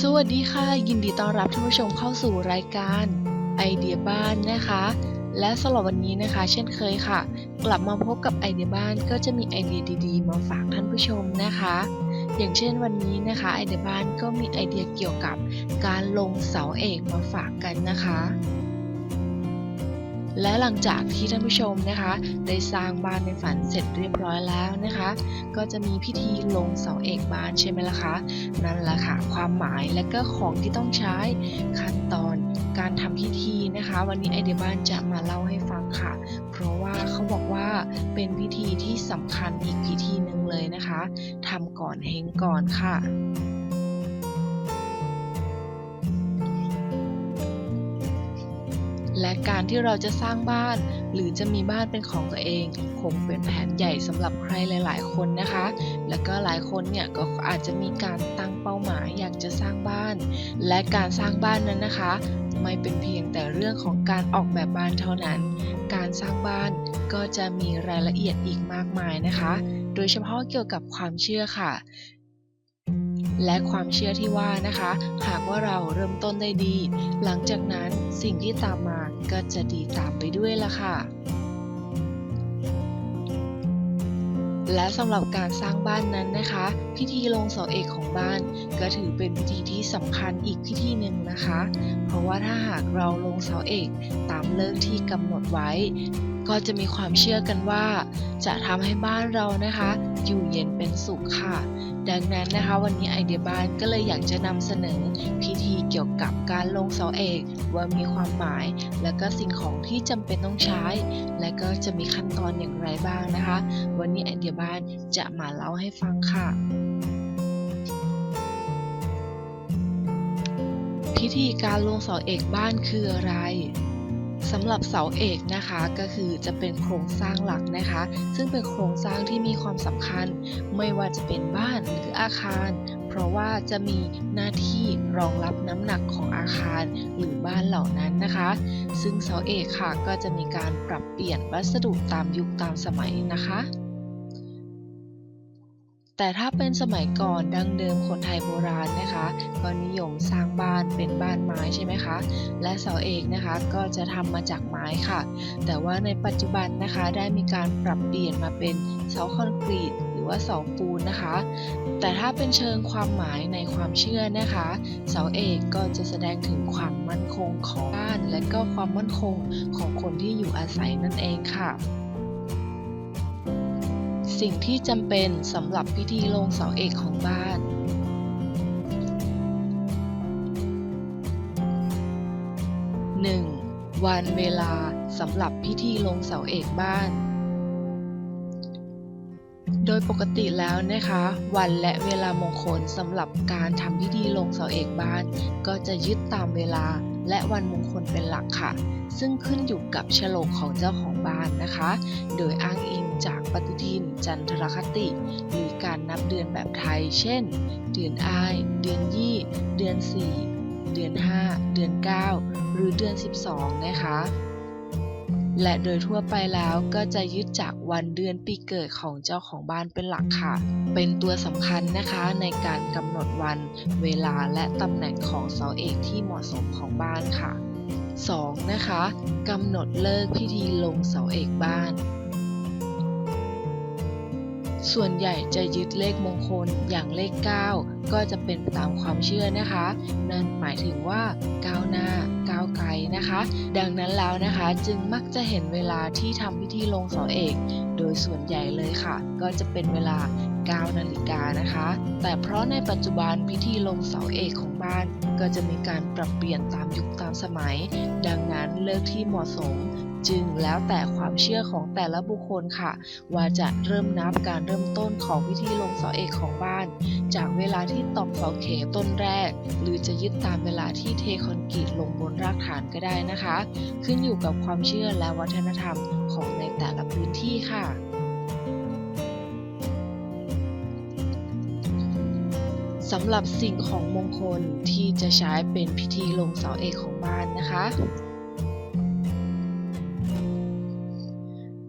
สวัสดีค่ะ ยินดีต้อนรับท่านผู้ชมเข้าสู่รายการไอเดียบ้านนะคะ และสำหรับวันนี้นะคะ เช่นเคยค่ะ กลับมาพบกับไอเดียบ้านก็จะมีไอเดียดีๆ มาฝากท่านผู้ชมนะคะ อย่างเช่นวันนี้นะคะไอเดียบ้านก็มีไอเดียเกี่ยวกับการลงเสาเอกมาฝากกันนะคะ และหลังจากที่ท่านผู้ชมนะคะ ได้สร้างบ้านในฝันเสร็จเรียบร้อยแล้วนะคะ ก็จะมีพิธีลงเสาเอกบ้านใช่ไหมล่ะคะนั่นแหละค่ะความหมายและก็ของที่ต้องใช้ขั้นตอนการทำพิธีนะคะ วันนี้ไอเดียบ้านจะมาเล่าให้ฟังค่ะ เพราะว่าเขาบอกว่าเป็นพิธีที่สำคัญอีกพิธีหนึ่งเลยนะคะทำก่อนเฮงก่อนค่ะ และการที่เราจะสร้างบ้าน หรือจะมีบ้านเป็นของตัวเอง คงเป็นแผนใหญ่สำหรับใครหลาย ๆ คนนะคะ แล้วก็หลายคนเนี่ยก็อาจจะมีการตั้งเป้าหมายอยากจะสร้างบ้าน และการสร้างบ้านนั้นนะคะ ไม่เป็นเพียงแต่เรื่องของการออกแบบบ้านเท่านั้น การสร้างบ้านก็จะมีรายละเอียดอีกมากมายนะคะ โดยเฉพาะเกี่ยวกับความเชื่อค่ะ และความเชื่อที่ว่านะคะ หากว่าเราเริ่มต้นได้ดี หลังจากนั้นสิ่งที่ตามมาก็จะดีตามไปด้วยละค่ะและสำหรับการสร้างบ้านนั้นนะคะ พิธีลงเสาเอกของบ้าน ก็ถือเป็นพิธีที่สำคัญอีกพิธีหนึ่งนะคะ เพราะว่าถ้าหากเราลงเสาเอกตามเลิกที่กำหนดไว้ ก็จะมีความเชื่อกันว่า จะทำให้บ้านเรานะคะ อยู่เย็นเป็นสุขค่ะ ดังนั้นนะคะ วันนี้ไอเดียบ้านก็เลยอยากจะนำเสนอพิธีเกี่ยวกับการลงเสาเอกว่ามีความหมาย และก็สิ่งของที่จำเป็นต้องใช้ และก็จะมีขั้นตอนอย่างไรบ้างนะคะ วันนี้ไอเดียบ้านจะมาเล่าให้ฟังค่ะพิธีการลงเสาเอกบ้านคืออะไร สำหรับเสาเอกนะคะก็คือจะเป็นโครงสร้างหลักนะคะ ซึ่งเป็นโครงสร้างที่มีความสำคัญ ไม่ว่าจะเป็นบ้านหรืออาคาร เพราะว่าจะมีหน้าที่รองรับน้ำหนักของอาคารหรือบ้านเหล่านั้นนะคะ ซึ่งเสาเอกค่ะก็จะมีการปรับเปลี่ยนวัสดุตามยุคตามสมัยนะคะ แต่ถ้าเป็นสมัยก่อนดังเดิมคนไทยโบราณนะคะก็นิยมสร้างบ้านเป็นบ้านไม้ใช่ไหมคะ และเสาเอกนะคะก็จะทำมาจากไม้ค่ะ แต่ว่าในปัจจุบันนะคะได้มีการปรับเปลี่ยนมาเป็นเสาคอนกรีตหรือว่าเสาปูนนะคะ แต่ถ้าเป็นเชิงความหมายในความเชื่อนะคะ เสาเอกก็จะแสดงถึงความมั่นคงของบ้าน และก็ความมั่นคงของคนที่อยู่อาศัยนั่นเองค่ะ สิ่งที่จำเป็นสำหรับพิธีลงเสาเอกของบ้าน 1. วันเวลาสำหรับพิธีลงเสาเอกบ้าน โดยปกติแล้วนะคะ วันและเวลามงคลสำหรับการทำพิธีลงเสาเอกบ้าน ก็จะยึดตามเวลา และวันมงคลเป็นหลักค่ะ ซึ่งขึ้นอยู่กับโฉลกของเจ้าของบ้านนะคะ โดยอ้างอิงจากปฏิทินจันทรคติ หรือการนับเดือนแบบไทย เช่น เดือนอ้าย เดือนยี่ เดือน4เดือน 5 เดือน 9 หรือเดือน 12 นะคะ และโดยทั่วไปแล้วก็จะยึดจากวันเดือนปีเกิดของเจ้าของบ้านเป็นหลักค่ะ เป็นตัวสำคัญนะคะในการกำหนดวัน เวลาและตำแหน่งของเสาเอกที่เหมาะสมของบ้านค่ะ 2. นะคะกำหนดเลิกพิธีลงเสาเอกบ้าน ส่วนใหญ่จะยึดเลขมงคลอย่างเลข 9 ก็จะเป็นตามความเชื่อนะคะ นั่นหมายถึงว่าก้าวหน้าก้าวไกลนะคะ ดังนั้นแล้วนะคะจึงมักจะเห็นเวลาที่ทำพิธีลงเสาเอก โดยส่วนใหญ่เลยค่ะ ก็จะเป็นเวลา9นาฬิกานะคะ แต่เพราะในปัจจุบันพิธีลงเสาเอกของบ้าน ก็จะมีการปรับเปลี่ยนตามยุคตามสมัย ดังนั้นเลิกที่เหมาะสม จึงแล้วแต่ความเชื่อของแต่ละบุคคลค่ะ ว่าจะเริ่มนับการเริ่มต้นของพิธีลงเสาเอกของบ้าน จากเวลาที่ตอกเสาเข็มต้นแรก หรือจะยึดตามเวลาที่เทคอนกรีตลงบนรากฐานก็ได้นะคะ ขึ้นอยู่กับความเชื่อและวัฒนธรรมของในแต่ละพื้นที่ค่ะสำหรับสิ่งของมงคลที่จะใช้เป็นพิธีลงเสาเอกของบ้านนะคะ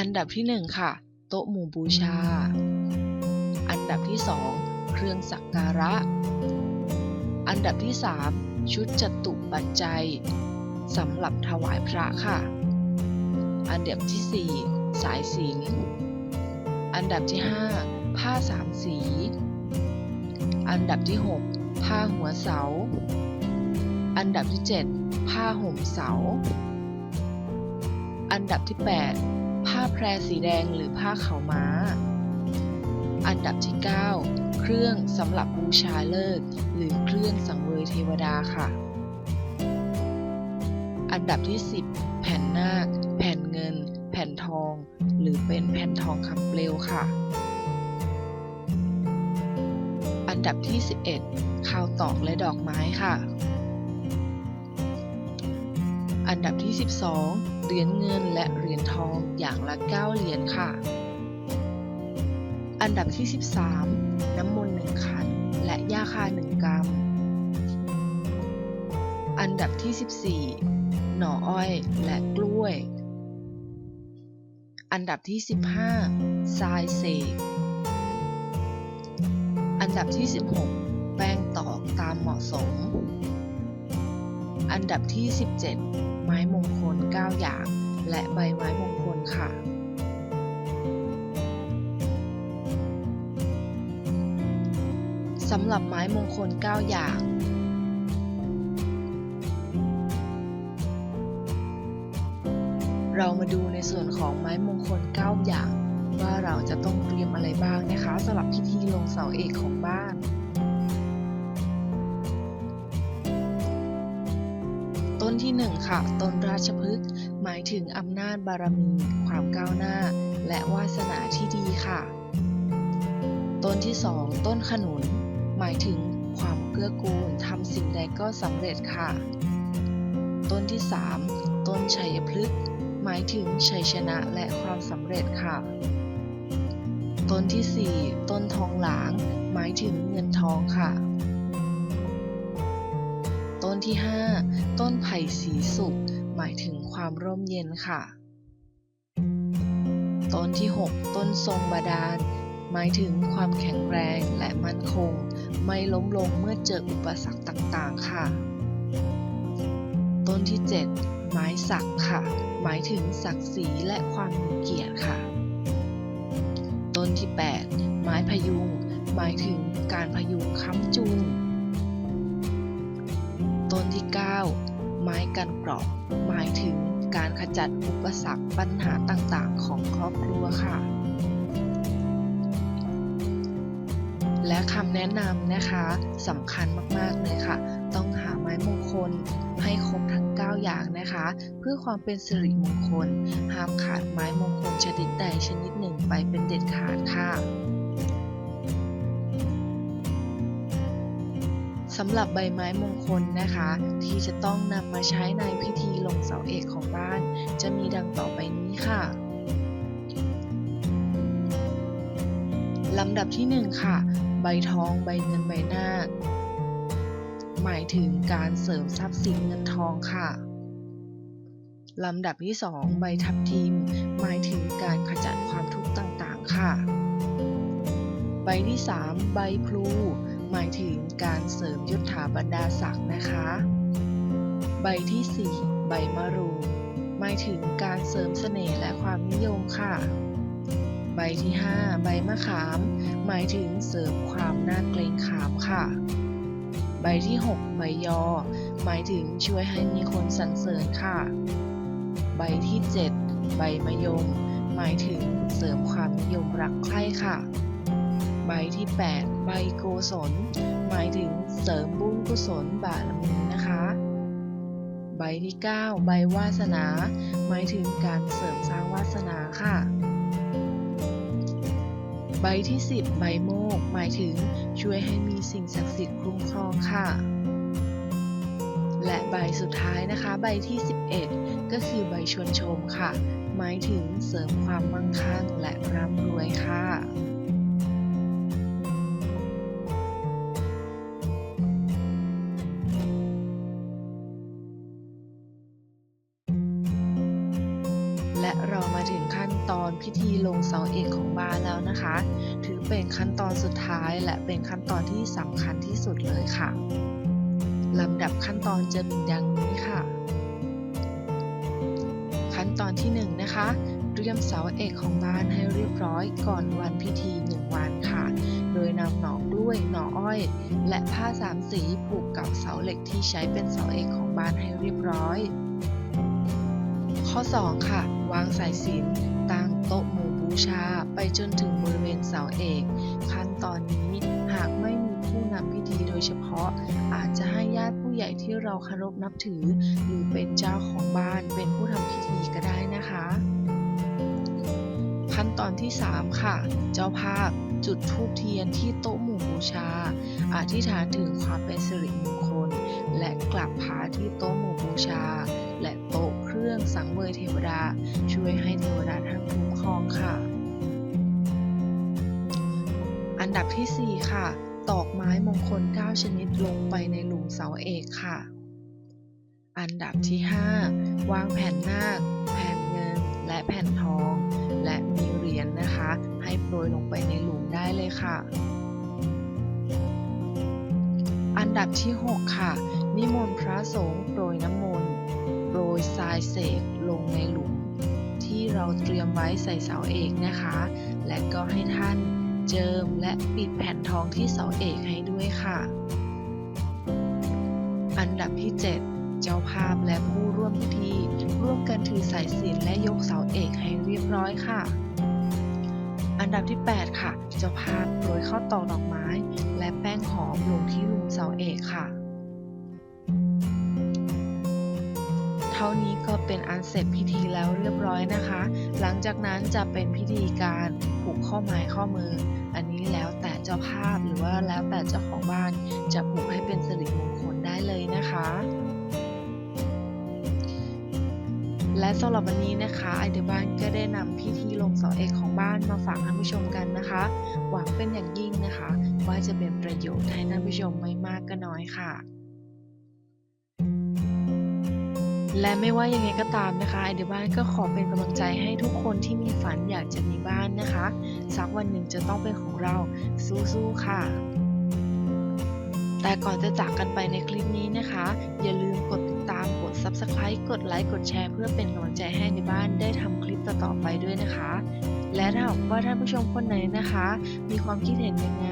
อันดับที่ 1 ค่ะ โต๊ะหมู่บูชา อันดับที่ 2 เครื่องสักการะ อันดับที่ 3 ชุดจตุปัจจัยสำหรับถวายพระค่ะ อันดับที่ 4 สายสิญอันดับที่ 5 ผ้าสามสี อันดับที่ 6 ผ้าหัวเสา อันดับที่ 7 ผ้าห่มเสา อันดับที่ 8 ผ้าแพรสีแดงหรือผ้าขาวม้า อันดับที่ 9 เครื่องสำหรับบูชาเลิกหรือเครื่องสังเวยเทวดาค่ะ อันดับที่ 10 แผ่นนาค แผ่นเงิน แผ่นทอง หรือเป็นแผ่นทองคำเปลวค่ะ อันดับที่ 11 ข้าวตอกและดอกไม้ค่ะ อันดับที่ 12 เหรียญเงินและเหรียญทองอย่างละ 9 เหรียญค่ะ อันดับที่ 13 น้ำมนต์หนึ่งขันและยาคาหนึ่งกรัม อันดับที่ 14 หน่ออ้อยและกล้วย อันดับที่ 15ทรายเสกอันดับที่ 16 แป้งตอกตามเหมาะสม อันดับที่ 17 ไม้มงคล 9 อย่าง และใบไม้มงคลค่ะ สำหรับไม้มงคล 9 อย่าง เรามาดูในส่วนของไม้มงคล 9 อย่าง ว่าเราจะต้องเตรียมอะไรบ้างนะคะสำหรับพิธีลงเสาเอกของบ้าน ต้นที่1ค่ะต้นราชพฤกษ์หมายถึงอำนาจบารมี ความก้าวหน้า และวาสนาที่ดีค่ะ ต้นที่2ต้นขนุน หมายถึงความเกื้อกูลทำสิ่งใดก็สำเร็จค่ะ ต้นที่3ต้นชัยพฤกษ์หมายถึงชัยชนะและความสำเร็จค่ะ ต้นที่4ต้นทองหลาง หมายถึงเงินทองค่ะ ที่ 5 ต้นไผ่สีสุกหมายถึงความร่มเย็นค่ะ ต้นที่ 6 ต้นทรงบาดาล หมายถึงความแข็งแรงและมั่นคง ไม่ล้มลงเมื่อเจออุปสรรคต่างๆ ค่ะ ต้นที่ 7 ไม้สักค่ะ หมายถึงศักดิ์ศรีและความมีเกียรติค่ะ ต้นที่ 8 ไม้พยุง หมายถึงการพยุงค้ำจุน ต้นที่ 9 ไม้กันกราะหมายถึงการขจัดอุปสรรคปัญหาต่างๆ ของครอบครัวค่ะ และคำแนะนำนะคะสำคัญมากๆเลยค่ะ ต้องหาไม้มงคลให้ครบทั้ง 9 อย่างนะคะ เพื่อความเป็นสิริมงคล ห้ามขาดไม้มงคลชนิดใดชนิดหนึ่งไปเป็นเด็ดขาดค่ะ สำหรับใบไม้มงคลนะคะ ที่จะต้องนำมาใช้ในพิธีลงเสาเอกของบ้าน จะมีดังต่อไปนี้ค่ะลำดับที่ 1 ค่ะ ใบทองใบเงินใบนาคหมายถึงการเสริมทรัพย์สินเงินทองค่ะลำดับที่ 2 ใบทับทิม หมายถึงการขจัดความทุกข์ต่างๆ ค่ะ ใบที่ 3 ใบพลู หมายถึงการเสริมยศถาบรรดาศักดิ์นะคะ ใบที่ 4 ใบมะรูมหมายถึงการเสริมเสน่ห์และความนิยมค่ะ ใบที่ 5 ใบมะขาม หมายถึงเสริมความน่าเกรงขามค่ะ ใบที่ 6 ใบยอ หมายถึงช่วยให้มีคนสรรเสริญค่ะ ใบที่ 7 ใบมะยม หมายถึงเสริมความนิยมรักใคร่ค่ะ ใบที่ 8 ใบโกศล หมายถึงเสริมบุญกุศลบารมีนะคะ ใบที่ 9 ใบวาสนา หมายถึงการเสริมสร้างวาสนาค่ะ ใบที่ 10 ใบโมก หมายถึงช่วยให้มีสิ่งศักดิ์สิทธิ์คุ้มครองค่ะ และใบสุดท้ายนะคะ ใบที่ 11 ก็คือใบชวนชมค่ะหมายถึงเสริมความมั่งคั่งและร่ำรวยค่ะ เสาเอกของบ้านแล้วนะคะ ถือเป็นขั้นตอนสุดท้ายและเป็นขั้นตอนที่สำคัญที่สุดเลยค่ะลำดับขั้นตอนจะมีดังนี้ค่ะ ขั้นตอนที่1นะคะเตรียมเสาเอกของบ้านให้เรียบร้อยก่อนวันพิธี1วันค่ะ โดยนำหนอกล้วยหน่ออ้อย และผ้าสามสีผูกกับเสาเหล็กที่ใช้เป็นเสาเอกของบ้านให้เรียบร้อย ข้อ 2 ค่ะ วางสายสินตั้งโต๊ะ ชาไปจนถึงบริเวณเสาเอก ขั้นตอนนี้หากไม่มีผู้นำพิธีโดยเฉพาะ อาจจะให้ญาติผู้ใหญ่ที่เราเคารพนับถือ หรือเป็นเจ้าของบ้านเป็นผู้ทำพิธีก็ได้นะคะ ขั้นตอนที่ 3 ค่ะ เจ้าภาพจุดธูปเทียนที่โต๊ะหมู่บูชา อธิษฐานถึงความเป็นสิริมงคล และกลับพาที่โต๊ะหมู่บูชา และโต๊ะ รื่อง สังเวยเทวดา ช่วยให้เทวดาท่านคุ้มครองค่ะ อันดับทีสี่ 4 ค่ะ ตอกไม้มงคล 9 ชนิดลงไปในหลุมเสาเอกค่ะ อันดับที่ 5 วางแผ่นนาค แผ่นเงิน และแผ่นทอง และมีเหรียญนนะคะ ให้โปรยลงไปในหลุมได้เลยค่ะอันดับที่ 6 ค่ะ นิมนต์พระสงฆ์โปรยน้ำมนต์ รยทรายเสกลงในหลุม ที่เราเตรียมไว้ใส่เสาเอกนะคะ และก็ให้ท่านเจิมและปิดแผ่นทองที่เสาเอกให้ด้วยค่ะ อันดับที่ 7 เจ้าภาพและผู้ร่วมพิธี ร่วมกันถือสายสิญและยกเสาเอกให้เรียบร้อยค่ะ อันดับที่ 8 ค่ะ เจ้าภาพโรยข้าวตอกดอกไม้ และแป้งหอมลงที่หลุมเสาเอกค่ะ ท่านี้ก็เป็นอันเสร็จพิธีแล้วเรียบร้อยนะคะ หลังจากนั้นจะเป็นพิธีการผูกข้อไม้ข้อมือ อันนี้แล้วแต่เจ้าภาพหรือว่าแล้วแต่เจ้าของบ้านจะผูกให้เป็นสิริมงคลได้เลยนะคะ และสำหรับวันนี้นะคะไอเดียบ้านก็ได้นำพิธีลงเสาเอกของบ้านมาฝากท่านผู้ชมกันนะคะ หวังเป็นอย่างยิ่งนะคะ ว่าจะเป็นประโยชน์ให้ท่านผู้ชมไม่มากก็น้อยค่ะ และไม่ว่ายังไงก็ตามนะคะไอเดียบ้านก็ขอเป็นกำลังใจให้ทุกคนที่มีฝันอยากจะมีบ้านนะคะ สักวันหนึ่งจะต้องเป็นของเราสู้ๆค่ะ แต่ก่อนจะจากกันไปในคลิปนี้นะคะ อย่าลืมกดติดตามกด Subscribe กดไลค์กดแชร์เพื่อเป็นกำลังใจให้ในบ้านได้ทำคลิปต่อๆไปด้วยนะคะ และถ้าหากว่าท่านผู้ชมคนไหนนะคะ มีความคิดเห็นยังไง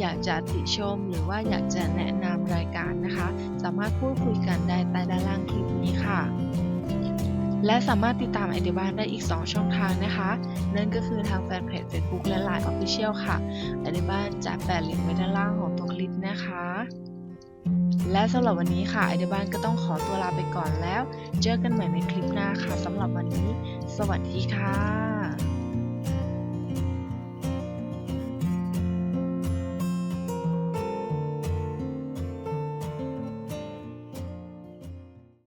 อยากจะติชม หรือว่าอยากจะแนะนำรายการนะคะ สามารถพูดคุยกันได้ใต้ด้านล่างคลิปนี้ค่ะและสามารถติดตามไอเดียบ้านได้อีก 2 ช่องทางนะคะ นั่นก็คือทางแฟนเพจ Facebook และ Line Official ค่ะไอเดียบ้านจะแปะลิงก์ไว้ด้านล่างของตัวคลิปนะคะ และสำหรับวันนี้ค่ะไอเดียบ้านก็ต้องขอตัวลาไปก่อนแล้ว เจอกันใหม่ในคลิปหน้าค่ะสำหรับวันนี้ สวัสดีค่ะ